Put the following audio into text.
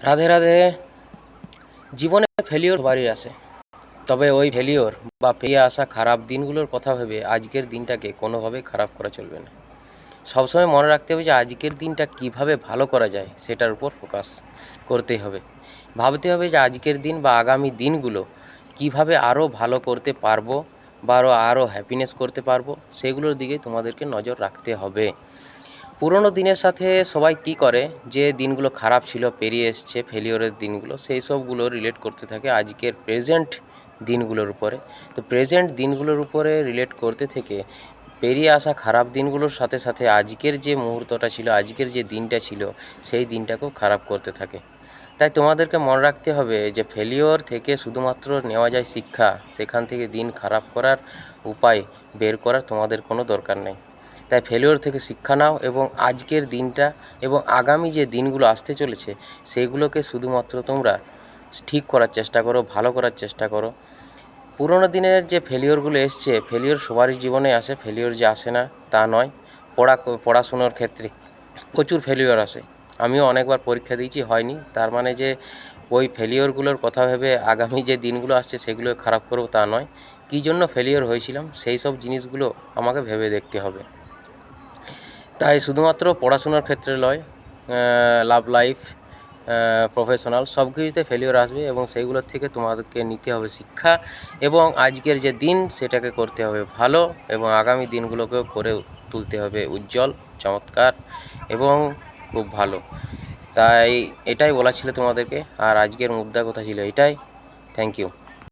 রাধে রাধে। জীবনে ফেলিওর বাড়ি আসে তবে ওই ফেলিওর বা পেয়ে আসা খারাপ দিনগুলোর কথা ভেবে আজকের দিনটাকে কোনোভাবেই খারাপ করা চলবে না। সবসময় মনে রাখতে হবে যে আজকের দিনটা কীভাবে ভালো করা যায় সেটার উপর ফোকাস করতে হবে। ভাবতে হবে যে আজকের দিন বা আগামী দিনগুলো কীভাবে আরও ভালো করতে পারব বা আরও আরও হ্যাপিনেস করতে পারব, সেগুলোর দিকে তোমাদেরকে নজর রাখতে হবে। পুরোনো দিনের সাথে সবাই কী করে? যে দিনগুলো খারাপ ছিল, পেরিয়ে এসছে ফেলিওরের দিনগুলো, সেই সবগুলো রিলেট করতে থাকে আজকের প্রেজেন্ট দিনগুলোর উপরে। তো প্রেজেন্ট দিনগুলোর উপরে রিলেট করতে থেকে পেরিয়ে আসা খারাপ দিনগুলোর সাথে সাথে আজকের যে মুহূর্তটা ছিল, আজকের যে দিনটা ছিল, সেই দিনটাকেও খারাপ করতে থাকে। তাই তোমাদেরকে মনে রাখতে হবে যে ফেলিওর থেকে শুধুমাত্র নেওয়া যায় শিক্ষা, সেখান থেকে দিন খারাপ করার উপায় বের করার তোমাদের কোনো দরকার নেই। তাই ফেলিওর থেকে শিক্ষা নাও এবং আজকের দিনটা এবং আগামী যে দিনগুলো আসতে চলেছে সেইগুলোকে শুধুমাত্র তোমরা ঠিক করার চেষ্টা করো, ভালো করার চেষ্টা করো। পুরোনো দিনের যে ফেলিওরগুলো এসছে ফেলিওর সবারই জীবনে আসে ফেলিওর যে আসে না তা নয়। পড়া, পড়াশুনোর ক্ষেত্রে প্রচুর ফেলিওর আসে। আমিও অনেকবার পরীক্ষা দিয়েছি, হয়নি। তার মানে যে ওই ফেলিওরগুলোর কথা ভেবে আগামী যে দিনগুলো আসছে সেগুলো খারাপ করব তা নয়। কী জন্য ফেলিওর হয়েছিলাম, সেই সব জিনিসগুলো আমাকে ভেবে দেখতে হবে। তাই শুধুমাত্র পড়াশোনার ক্ষেত্রে নয় লাভ লাইফ প্রফেশনাল সব কিছুতে ফেলিওর আসবে এবং সেইগুলোর থেকে তোমাদেরকে নিতে হবে শিক্ষা এবং আজকের যে দিন সেটাকে করতে হবে ভালো এবং আগামী দিনগুলোকেও করে তুলতে হবে উজ্জ্বল, চমৎকার এবং খুব ভালো। তাই এটাই বলা ছিল তোমাদেরকে। আর আজকের মুদ্রা কথা ছিল এটাই। Thank you